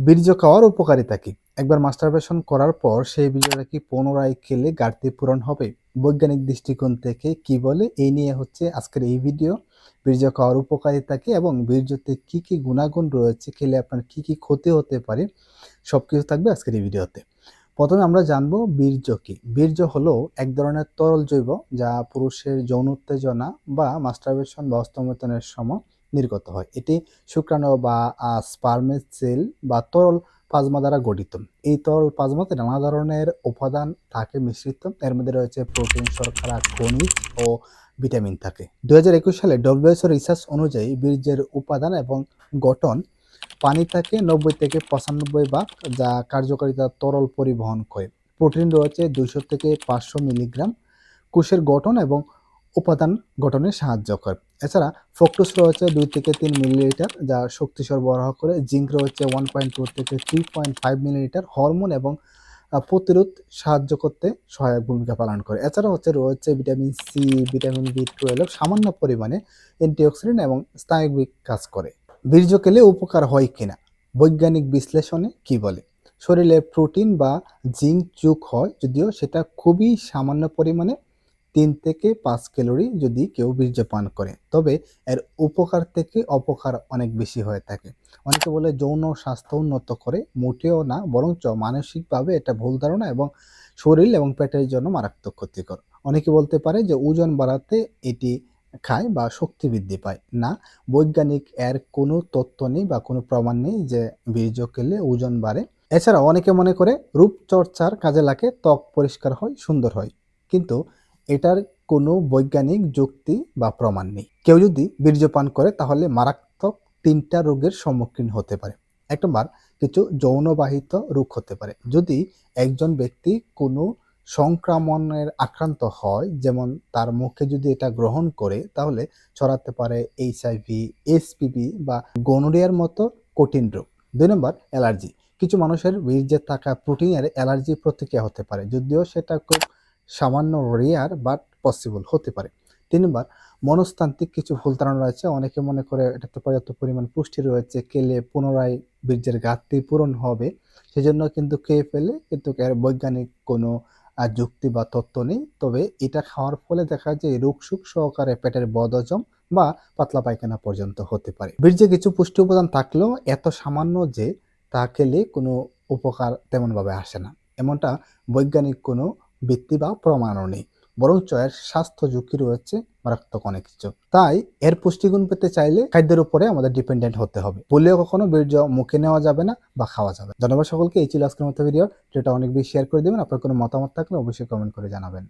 বীর্য খাওয়ার উপকারিতা কি? একবার মাস্টারবেশন করার পর সেই বীর্যটা কি পুনরায় খেলে ঘাটতি পূরণ হবে? বৈজ্ঞানিক দৃষ্টিকোণ থেকে কি বলে? এই নিয়ে হচ্ছে আজকের এই ভিডিও বীর্য খাওয়ার উপকারিতা কি এবং বীর্যতে কি কি গুণাগুণ রয়েছে? খেলে আপনার কি কি ক্ষতি হতে পারে? সব কিছু থাকবে আজকের এই ভিডিওতে প্রথমে আমরা জানব বীর্য কি? বীর্য হলো এক ধরনের তরল জৈব যা পুরুষের যৌন উত্তেজনা বা মাস্টারবেশন বা হস্তমৈথনের সময় নির্গত হয়। এটি শুক্রাণু বা স্পার্মের সেল বা তরল প্লাজমা দ্বারা গঠিত। এই তরল প্লাজমাতে নানা ধরনের উপাদান থাকে মিশ্রিত। এর মধ্যে রয়েছে প্রোটিন শর্করা, খনিজ ও ভিটামিন থাকে। দুই হাজার একুশ সালে ডব্লিউএসও রিসার্চ অনুযায়ী বীর্যের উপাদান এবং গঠন পানি থাকে নব্বই থেকে পঁচানব্বই ভাগ, যা কার্যকারিতা তরল পরিবহন করে। প্রোটিন রয়েছে দুইশো থেকে পাঁচশো মিলিগ্রাম। কোষের গঠন এবং উপাদান গঠনে সাহায্য করে। এছাড়া ফোকটুস রয়েছে দুই থেকে তিন মিলিলিটার যা শক্তি সরবরাহ করে। জিঙ্ক রয়েছে ওয়ান পয়েন্ট টু থেকে three point five millilitre hormone এবং প্রতিরোধ সাহায্য করতে সহায়ক ভূমিকা পালন করে। এছাড়া হচ্ছে রয়েছে vitamin C vitamin B twelve সামান্য পরিমাণে অ্যান্টিঅক্সিডেন্ট এবং স্নায়বিক কাজ করে। বীর্য উপকার হয় কিনা? বৈজ্ঞানিক বিশ্লেষণে কি বলে? শরীরে প্রোটিন বা জিঙ্ক যোগ হয়, যদিও সেটা খুবই সামান্য পরিমাণে তিন থেকে পাঁচ ক্যালোরি যদি কেউ বীর্য পান করে, তবে এর উপকার থেকে অপকার অনেক বেশি হয়ে থাকে। অনেকে বলে যৌন স্বাস্থ্য উন্নত করে, মোটেও না, বরঞ্চ মানসিকভাবে এটা ভুল ধারণা এবং শরীর এবং পেটের জন্য মারাত্মক ক্ষতিকর। অনেকে বলতে পারে যে ওজন বাড়াতে এটি খায় বা শক্তি বৃদ্ধি পায়। না, বৈজ্ঞানিক এর কোনো তথ্য নেই বা কোনো প্রমাণ নেই যে বীর্য খেলে ওজন বাড়ে। এছাড়া অনেকে মনে করে রূপচর্চার কাজে লাগে, ত্বক পরিষ্কার হয়, সুন্দর হয়। কিন্তু এটার কোনো বৈজ্ঞানিক যুক্তি বা প্রমাণ নেই। কেউ যদি বীর্যপান করে, তাহলে মারাত্মক তিনটা রোগের সম্মুখীন হতে পারে। এক নম্বর, কিছু যৌনবাহিত রোগ হতে পারে। যদি একজন ব্যক্তি কোনো সংক্রমণের আক্রান্ত হয়, যেমন তার মুখে যদি এটা গ্রহণ করে, তাহলে ছড়াতে পারে এইচআইভি এসপিভি বা গনোরিয়ার মতো কঠিন রোগ। দুই নম্বর, অ্যালার্জি। কিছু মানুষের বীর্যে থাকা প্রোটিনের অ্যালার্জি প্রতিক্রিয়া হতে পারে, যদিও সেটা খুব সামান্য রেয়ার বাট পসিবল হতে পারে। তিনবার, মনস্তান্ত্রিক কিছু ভুল ধারণা রয়েছে। অনেকে মনে করে এটাতে পর্যাপ্ত পরিমাণ পুষ্টি রয়েছে খেলে পুনরায় বীর্যের ঘাটতি পূরণ হবে, সেজন্য কিন্তু খেয়ে ফেলে কিন্তু এর বৈজ্ঞানিক কোনো যুক্তি বা তত্ত্ব নেই। তবে এটা খাওয়ার ফলে দেখা যায় রোগ সুখ সহকারে পেটের বদহজম বা পাতলা পায়খানা পর্যন্ত হতে পারে। বীর্যে কিছু পুষ্টি উপাদান থাকলেও এত সামান্য যে তা খেলে কোনো উপকার তেমনভাবে আসে না। এমনটা বৈজ্ঞানিক কোনো ভিত্তি বা প্রমাণও নেই। বরঞ্চ এর স্বাস্থ্য ঝুঁকি রয়েছে মারাত্মক অনেক কিছু। তাই এর পুষ্টিগুণ পেতে চাইলে খাদ্যের উপরে আমাদের ডিপেন্ডেন্ট হতে হবে। বলেও কখনো বীর্য মুখে নেওয়া যাবে না বা খাওয়া যাবে। ধন্যবাদ সকলকে। এই ছিল আজকের মতো ভিডিও যেটা অনেক বেশি শেয়ার করে দেবেন। আপনার কোনো মতামত থাকলে অবশ্যই কমেন্ট করে জানাবেন।